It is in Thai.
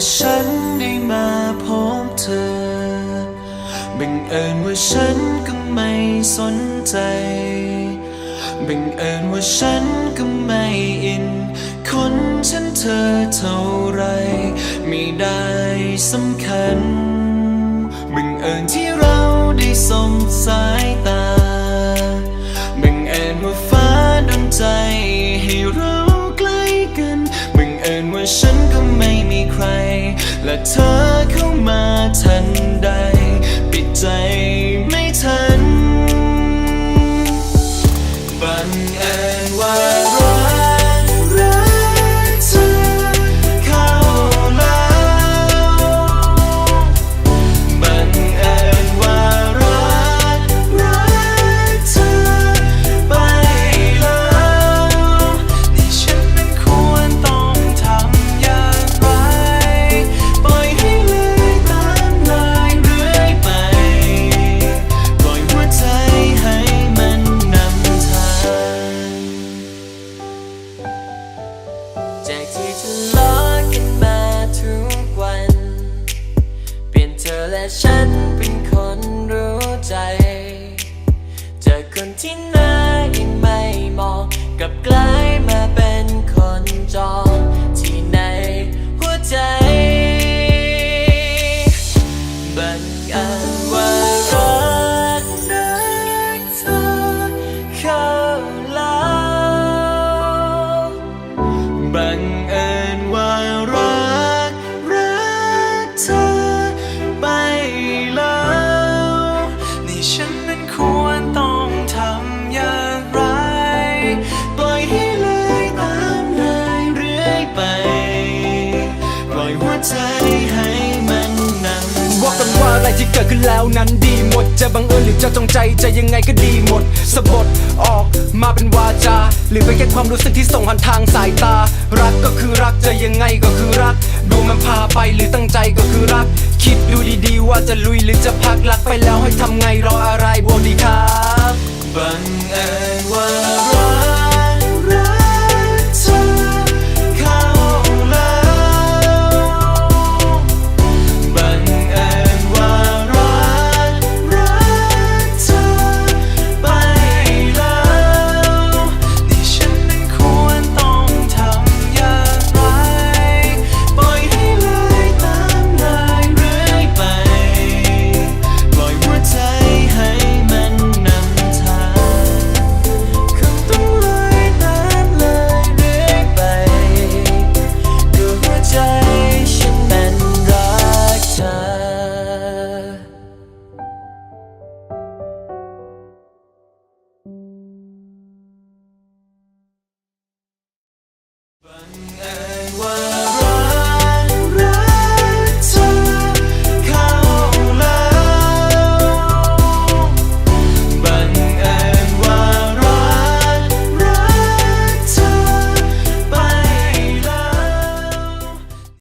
ว่าฉันได้มาพบเธอบังเอิญว่าฉันก็ไม่สนใจบังเอิญว่าฉันก็ไม่อิน คนฉันเธอเท่าไร ไม่ได้สำคัญบังเอิญที่เราได้สมสายตาบังเอิญว่าฟ้าดนใจให้เราใกล้กันบังเอิญว่าฉัน และเธอเข้ามาทันใด ปิดใจไม่ทัน บังเอิญว่า ฉันเป็นคนรู้ใจ เจอคนที่น่ายังไม่มองกลับกลายมาเป็น ที่เกิดขึ้นแล้วนั้นดีหมด จะบังเอิญหรือจะจงใจจะยังไงก็ดีหมดสะบดออกมาเป็นวาจา หรือเป็นแค่ความรู้สึกที่ส่งผ่านทางสายตา รักก็คือรักจะยังไงก็คือรัก ดูมันพาไปหรือตั้งใจก็คือรัก คิดดูดีๆ ว่าจะลุยหรือจะพักรักไปแล้วให้ทำไงรออะไรบอดีครับบังเอิญ บังเอิ